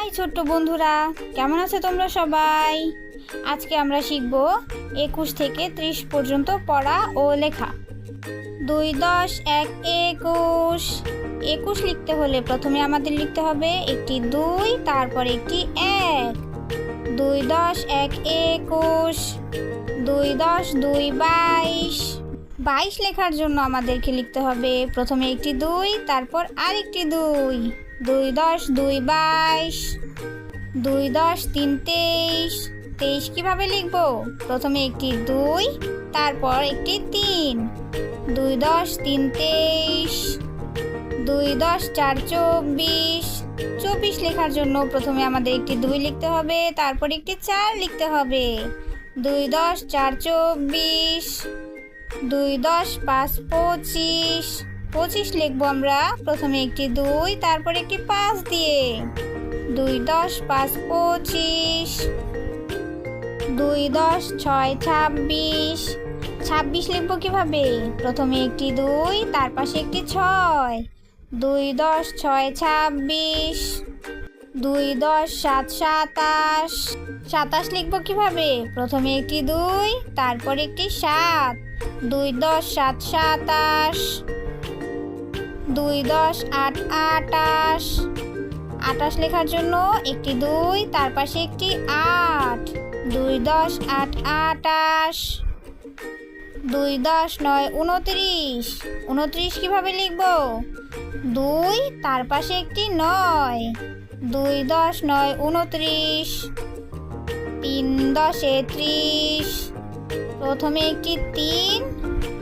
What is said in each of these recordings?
High ছোট্ট বন্ধুরা, কেমন আছো তোমরা সবাই? আজকে আমরা শিখব একুশ থেকে ত্রিশ পর্যন্ত পড়া ও লেখা। দুই, দশ, এক, একুশ। একুশ লিখতে হলে প্রথমে আমাদের লিখতে হবে একটি দুই, তারপর একটি এক। দুই, দশ, এক, একুশ। দুই, দশ, দুই, বাইশ। বাইশ লেখার জন্য আমাদেরকে লিখতে হবে। প্রথমে একটি দুই, তারপর আরেকটি দুই। দুই দশ, দুই বাইশ। দুই দশ, তিন তেইশ। তেইশ কীভাবে লিখব? প্রথমে একটি দুই, তারপর একটি তিন। দুই দশ, তিন তেইশ। দুই দশ, চার চব্বিশ। চব্বিশ লেখার জন্য প্রথমে আমাদের একটি দুই লিখতে হবে, তারপর একটি চার লিখতে হবে। দুই দশ, চার চব্বিশ। দুই দশ পাঁচ পঁচিশ। পঁচিশ লিখব আমরা। প্রথমে একটি দুই, তারপর একটি পাঁচ দিয়ে। দুই দশ পাঁচ পঁচিশ। দুই দশ ছয় ছাব্বিশ। ছাব্বিশ লিখব কীভাবে? প্রথমে একটি দুই, তার পাশে একটি ছয়। দুই দশ ছয় ছাব্বিশ। দুই দশ, সাত সাতাশ। সাতাশ লিখব কীভাবে? প্রথমে একটি দুই, তারপর একটি সাত। দুই দশ, সাত সাতাশ। দুই দশ, আট আটাশ। আটাশ লেখার জন্য একটি দুই, তার পাশে একটি আট। দুই দশ, আট আটাশ। দুই দশ নয়, উনত্রিশ। উনত্রিশ কীভাবে লিখব? দুই, তার পাশে একটি নয়। দুই দশ নয়, উনত্রিশ। তিন দশে ত্রিশ। প্রথমে একটি তিন,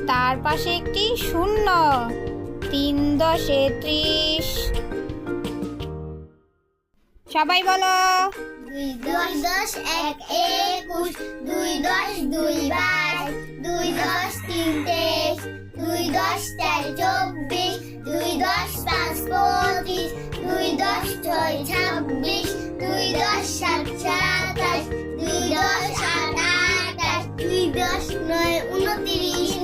তার পাশে একটি শূন্য। তিন দশে ত্রিশ। সবাই বলো। দুই দশ এক একুশ, দুই দশ দুই বাইশ, দুই দশ তিন তেইশ, দুই দশ চার চব্বিশ, দুই দশ পাঁচ পঁচিশ, দুই দশ ছয় ছাব্বিশ, দুই দশ সাত সাতাশ, দুই দশ আট আটাশ, দুই দশ নয় উনত্রিশ।